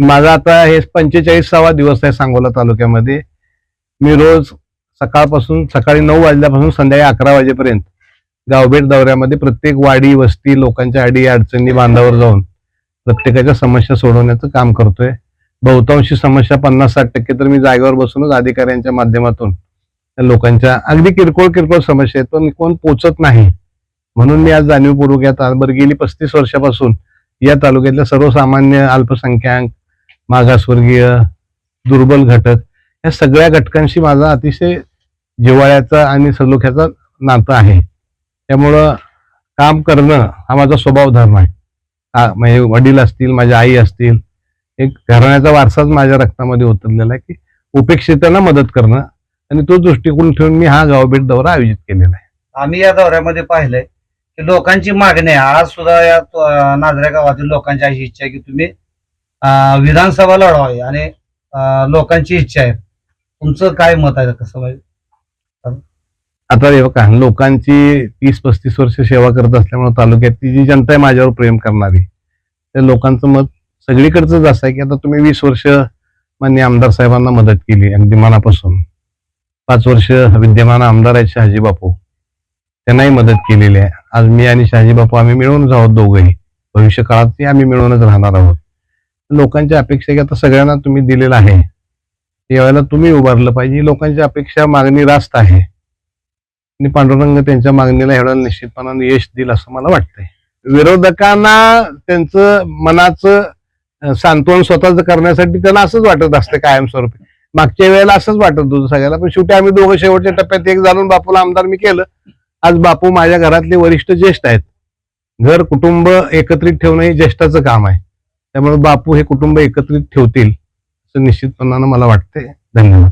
माझा आता हे पंचेचाळीसावा दिवस आहे सांगोला तालुक्यामध्ये. मी रोज सकाळपासून सकाळी नऊ वाजल्यापासून संध्याकाळी अकरा वाजेपर्यंत गावभेट दौऱ्यामध्ये प्रत्येक वाडी वस्ती लोकांच्या अडी अडचणी बांधावर जाऊन प्रत्येकाच्या समस्या सोडवण्याचं काम करतोय. बहुतांशी समस्या पन्नास साठ टक्के तर मी जागेवर बसूनच अधिकाऱ्यांच्या माध्यमातून लोकांच्या अगदी किरकोळ किरकोळ समस्या आहेत पण कोण पोचत नाही. म्हणून मी आज जाणीवपूर्वक या तालुक्यात गेली पस्तीस वर्षापासून या तालुक्यातल्या सर्वसामान्य अल्पसंख्याक मागासवर्गीय दुर्बल घटक या सगळ्या घटकांशी माझा अतिशय जिव्हाळ्याचा आणि सलोख्याचा नातं आहे. त्यामुळं काम करणं हा माझा स्वभाव धर्म आहे. आ- म्हणजे वडील असतील माझ्या आई असतील एक घराण्याचा वारसाच माझ्या रक्तामध्ये उतरलेला आहे की उपेक्षितांना मदत करणं आणि तो दृष्टिकोन ठेवून मी हा गावभेट दौरा आयोजित केलेला आहे. आम्ही या दौऱ्यामध्ये पाहिलंय की लोकांची मागणी आहे. आज सुद्धा या नाजऱ्या गावातील लोकांची अशी इच्छा आहे की तुम्ही विधानसभा लढवावी आणि लोकांची इच्छा आहे. तुमचं काय मत आहे कसं पाहिजे आता बघा लोकांची तीस पस्तीस वर्ष सेवा करत असल्यामुळे तालुक्यातली जी जनता आहे माझ्यावर प्रेम करणारी त्या लोकांचं मत सगळीकडचंच असं आहे की आता तुम्ही वीस वर्ष मान्य आमदार साहेबांना मदत केली अगदी मनापासून. पाच वर्ष विद्यमान आमदार आहेत शहाजी बापू. त्यांनाही मदत केलेली आहे. आज मी आणि शहाजी बापू आम्ही मिळूनच आहोत दोघंही. भविष्य काळातही आम्ही मिळूनच राहणार आहोत. लोकांच्या अपेक्षा की आता सगळ्यांना तुम्ही दिलेलं आहे. यावेळेला तुम्ही उभारलं पाहिजे. लोकांची अपेक्षा मागणी रास्त आहे. आणि पांडुरंग त्यांच्या मागणीला एवढ्या निश्चितपणाने यश दिल असं मला वाटतंय. विरोधकांना त्यांचं मनाचं सांत्वन स्वतःच करण्यासाठी त्यांना असंच वाटत असतं कायमस्वरूपी. मागच्या वेळेला असंच वाटत होतं सगळ्याला पण शेवटी आम्ही दोघं शेवटच्या टप्प्यात एक जाणून बापूला आमदार मी केलं. आज बापू माझ्या घरातले वरिष्ठ ज्येष्ठ आहेत. घर कुटुंब एकत्रित ठेवणं हे ज्येष्ठाचं काम आहे. त्यामुळे बापू हे कुटुंब एकत्रित ठेवतील असं निश्चितपणानं मला वाटते धन्यवाद.